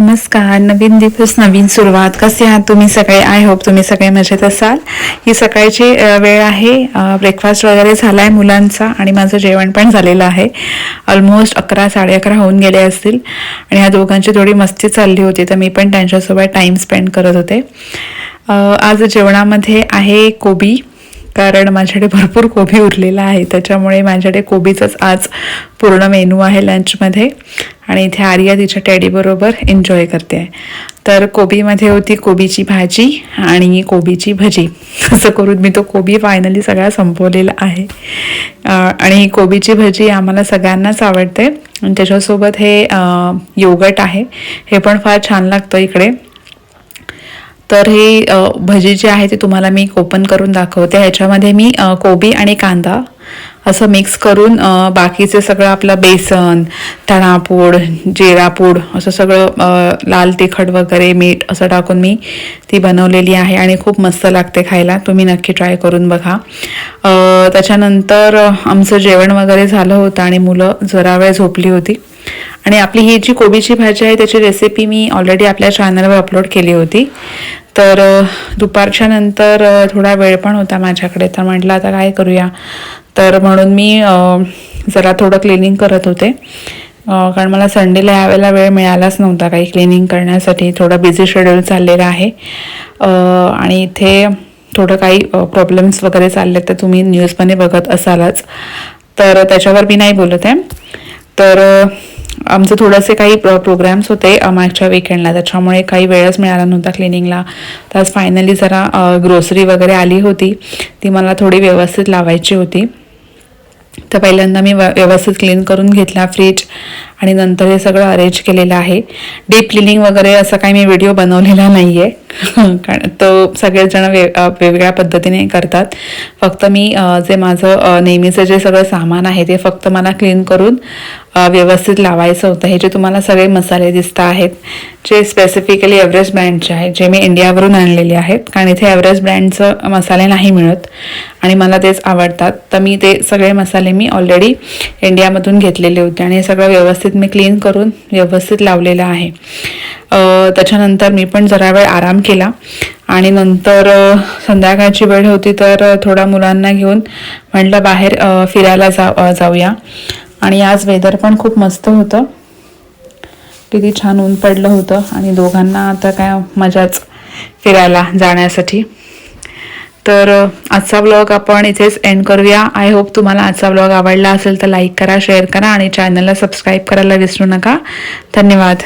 नमस्कार. नवीन दिवस नवीन सुरुवात. कसे आहात तुम्ही सकाळी आय होप तुम्ही सगळे मजेत असाल. ही सकाळची वेळ आहे. ब्रेकफास्ट वगैरे झाला आहे मुलांचा आणि माझं जेवण पण झालेलं आहे. ऑलमोस्ट अकरा साडे अकरा होऊन गेले असतील. आणि ह्या दोघांची थोडी मस्ती चालली होती तर मी पण त्यांच्यासोबत टाईम स्पेंड करत होते. आज जेवणामध्ये आहे कोबी. कारण माझ्याकडे भरपूर कोबी उरलेला आहे. त्याच्यामुळे माझ्याकडे कोबीचंच आज पूर्ण मेनू आहे लंचमध्ये. आणि इथे आर्या तिच्या टॅडीबरोबर एन्जॉय करते आहे. तर कोबीमध्ये होती कोबीची भाजी आणि कोबीची भजी. असं करून मी तो कोबी फायनली सगळा संपवलेला आहे. आणि कोबीची भजी आम्हाला सगळ्यांनाच आवडते. आणि त्याच्यासोबत हे योगट आहे. हे पण फार छान लागतं इकडे. तर हे भजी जी आहे ती तुम्हाला मी ओपन करून दाखवते. ह्याच्यामध्ये मी कोबी आणि कांदा असं मिक्स करून बाकीचे सगळं आपलं बेसन तणापूड जिरापूड असं सगळं लाल तिखट वगैरे मीठ असं टाकून मी ती बनवलेली आहे आणि खूप मस्त लागते खायला. तुम्ही नक्की ट्राय करून बघा. त्याच्यानंतर आमचं जेवण वगैरे झालं होतं आणि मुलं जरा वेळ झोपली होती. आणि आपली ही जी कोबीची भाजी आहे त्याची रेसिपी मी ऑलरेडी आपल्या चॅनलवर अपलोड केली होती. तर दुपारच्या नंतर थोडा वेळ पण होता माझ्याकडे. तर म्हटलं आता काय करूया? तर म्हणून मी जरा थोडं क्लिनिंग करत होते. कारण मला संडेला यावेळेला वेळ मिळालाच नव्हता काही क्लिनिंग करण्यासाठी. थोडा बिझी शेड्यूल चाललेला आहे. आणि इथे थोडं काही प्रॉब्लेम्स वगैरे चालले तर तुम्ही न्यूजमध्ये बघत असालच. तर त्याच्यावर मी नाही बोलत आहे. तर आमचे थोडेसे काही प्रोग्राम्स होते मागच्या विकेंडला त्याच्यामुळे काही वेळच मिळाला नव्हता क्लिनिंगला तर आज फायनली जरा ग्रोसरी वगैरे आली होती. ती मला थोडी व्यवस्थित लावायची होती. तर पहिल्यांदा मी व्यवस्थित क्लीन करून घेतला फ्रीज आणि नंतर हे सगळं अरेंज केलेलं आहे. डीप क्लिनिंग वगैरे असं काही मी व्हिडिओ बनवलेला नाही आहे कारण तो सगळेजण वे वेगवेगळ्या पद्धतीने करतात. फक्त मी जे माझं नेहमीचं जे सगळं सामान आहे ते फक्त मला क्लीन करून व्यवस्थित लावायचं होतं. हे जे तुम्हाला सगळे मसाले दिसत आहेत जे स्पेसिफिकली एव्हरेस्ट ब्रँडचे आहेत जे मी इंडियावरून आणलेले आहेत. कारण इथे एव्हरेस्ट ब्रँडचं मसाले नाही मिळत आणि मला तेच आवडतात. तर मी ते सगळे मसाले मी ऑलरेडी इंडियामधून घेतलेले होते आणि हे सगळं व्यवस्थित मी क्लीन करून व्यवस्थित लावलेलं आहे. त्याच्यानंतर मी पण जरा वेळ आराम केला. आणि नंतर संध्याकाळची वेळ होती तर थोडा मुलांना घेऊन म्हटलं बाहेर फिरायला जा जाऊया. आणि आज वेदर पण खूप मस्त होतं. किती छान ऊन पडलं होतं आणि दोघांना आता काय मजाच फिरायला जाण्यासाठी. तर आजचा ब्लॉग आपण इथेच एंड करूया. आय होप तुम्हाला आजचा ब्लॉग आवडला असेल तर लाईक करा शेअर करा आणि चॅनलला सबस्क्राईब करायला विसरू नका. धन्यवाद.